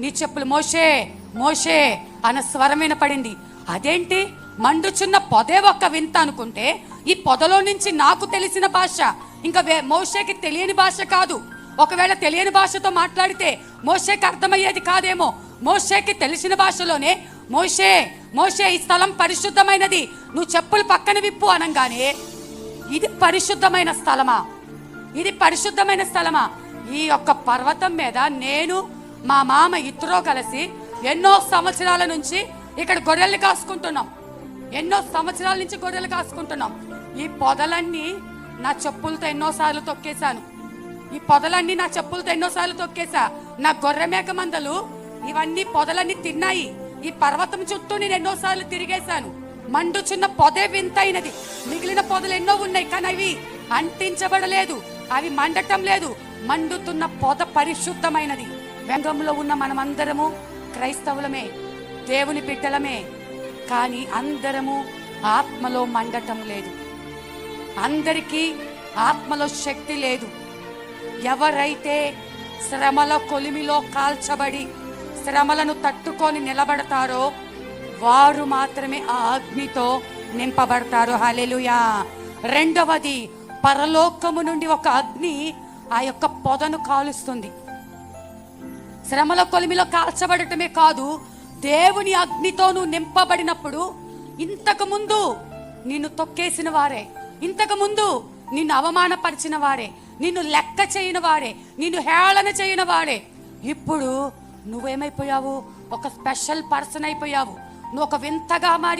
నీ చెప్పులు మోషే మోషే అన్న స్వరం వినపడింది. అదేంటి? మండుచున్న పొదే ఒక్క వింత అనుకుంటే ఈ పొదలో నుంచి నాకు తెలిసిన భాష. ఇంకా మోషేకి తెలియని భాష కాదు. ఒకవేళ తెలియని భాషతో మాట్లాడితే మోషేకి అర్థమయ్యేది కాదేమో. మోషేకి తెలిసిన భాషలోనే మోషే మోషే ఈ స్థలం పరిశుద్ధమైనది. నువ్వు చెప్పులు పక్కన విప్పు అనగానే ఇది పరిశుద్ధమైన స్థలమా? ఇది పరిశుద్ధమైన స్థలమా? ఈ యొక్క పర్వతం మీద నేను మా మామ ఇద్దరూ కలిసి ఎన్నో సంవత్సరాల నుంచి ఇక్కడ గొర్రెలు కాసుకుంటున్నాం. ఎన్నో సంవత్సరాల నుంచి గొర్రెలు కాసుకుంటున్నాం. ఈ పొదలన్నీ నా చెప్పులతో ఎన్నోసార్లు తొక్కేశాను. ఈ పొదలన్నీ నా చెప్పులతో ఎన్నోసార్లు తొక్కేశా. నా గొర్రె మేక మందలు ఇవన్నీ పొదలన్నీ తిన్నాయి. ఈ పర్వతం చుట్టూ నేను ఎన్నోసార్లు తిరిగేశాను. మండుచున్న పొదే వింతైనది. మిగిలిన పొదలు ఎన్నో ఉన్నాయి కానీ అవి అంటించబడలేదు. అవి మండటం లేదు. మండుతున్న పొద పరిశుద్ధమైనది. వెంగంలో ఉన్న మనమందరము క్రైస్తవులమే దేవుని బిడ్డలమే. కానీ అందరము ఆత్మలో మండటం లేదు. అందరికీ ఆత్మలో శక్తి లేదు. ఎవరైతే శ్రమల కొలిమిలో కాల్చబడి శ్రమలను తట్టుకొని నిలబడతారో వారు మాత్రమే ఆ అగ్నితో నింపబడతారు. హల్లెలూయా. రెండవది పరలోకము నుండి ఒక అగ్ని ఆ యొక్క పొదను కాలుస్తుంది. శ్రమల కొలిమిలో కాల్చబడటమే కాదు దేవుని అగ్నితోను నింపబడినప్పుడు ఇంతకు ముందు నిన్ను తొక్కేసిన వారే ఇంతకు ముందు నిన్ను అవమానపరిచిన వారే నిన్ను లెక్క చేయని వారే నిన్ను హేళన చేయని వారే. ఇప్పుడు నువ్వేమైపోయావు? ఒక స్పెషల్ పర్సన్ అయిపోయావు. నువ్వు ఒక వింతగా మారి